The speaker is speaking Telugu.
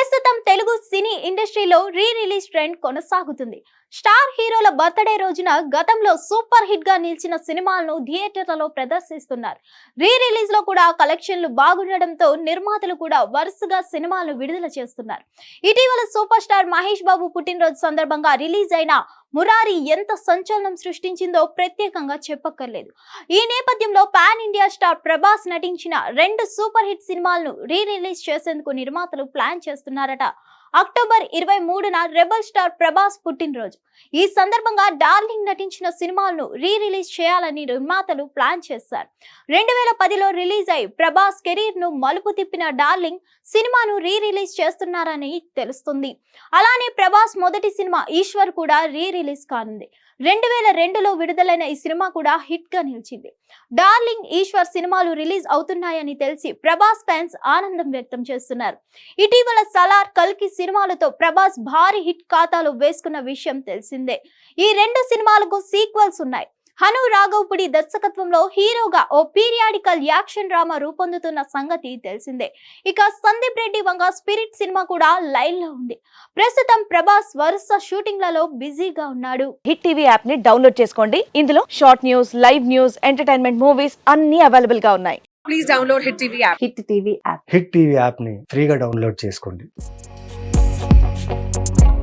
ప్రస్తుతం తెలుగు సినీ ఇండస్ట్రీలో రీ రిలీజ్ ట్రెండ్ కొనసాగుతుంది. స్టార్ హీరోల బర్త్డే రోజున గతంలో సూపర్ హిట్గా నిలిచిన సినిమాలను థియేటర్లలో ప్రదర్శిస్తున్నారు. రీ రిలీజ్లో కూడా కలెక్షన్లు బాగుండడంతో నిర్మాతలు కూడా వరుసగా సినిమాలను విడుదల చేస్తున్నారు. ఇటీవల సూపర్ స్టార్ మహేష్ బాబు పుట్టినరోజు సందర్భంగా రిలీజ్ అయిన మురారి ఎంత సంచలనం సృష్టించిందో ప్రత్యేకంగా చెప్పక్కర్లేదు. ఈ నేపథ్యంలో పాన్ ఇండియా స్టార్ ప్రభాస్ నటించిన రెండు సూపర్ హిట్ సినిమాలను రీ రిలీజ్ చేసేందుకు నిర్మాతలు ప్లాన్ చేస్తున్నారట. అక్టోబర్ ఇరవై మూడున రెబల్ స్టార్ ప్రభాస్ పుట్టినరోజు. ఈ సందర్భంగా డార్లింగ్ నటించిన సినిమాలను రీ రిలీజ్ చేయాలని నిర్మాతలు ప్లాన్ చేశారు. రెండు వేల పదిలో రిలీజ్ అయి ప్రభాస్ కెరీర్ను మలుపు తిప్పిన డార్లింగ్ సినిమాను రీ రిలీజ్ చేస్తున్నారని తెలుస్తుంది. అలానే ప్రభాస్ మొదటి సినిమా ఈశ్వర్ కూడా రీ రిలీజ్ కానుంది. రెండు వేల రెండులో విడుదలైన ఈ సినిమా కూడా హిట్గా నిలిచింది. డార్లింగ్ ఈశ్వర్ సినిమాలు రిలీజ్ అవుతున్నాయని తెలిసి ప్రభాస్ ఫ్యాన్స్ ఆనందం వ్యక్తం చేస్తున్నారు. ఇటీవల సలార్ కల్కి సినిమాలతో ప్రభాస్ భారీ హిట్ ఖాతాలో వేసుకున్న విషయం తెలిసిందే. ఈ రెండు సినిమాలకు సీక్వెల్స్ ఉన్నాయి. హను రాఘవపుడి దర్శకత్వంలో హీరోగా ఓ పీరియాడికల్ యాక్షన్ డ్రామా రూపొందుతున్న సంగతి తెలిసిందే. ఇక సందీప్ రెడ్డి వంగ స్పిరిట్ సినిమా కూడా లైన్లో ఉంది. ప్రస్తుతం ప్రభాస్ వరుస షూటింగ్లలో బిజీగా ఉన్నాడు. హిట్ టీవీ యాప్ని డౌన్లోడ్ చేసుకోండి. ఇందులో short news live news entertainment movies అన్ని అవైలబుల్గా ఉన్నాయి. Please download Hit TV app. Hit TV app Hit TV యాప్ని ఫ్రీగా డౌన్లోడ్ చేసుకోండి. you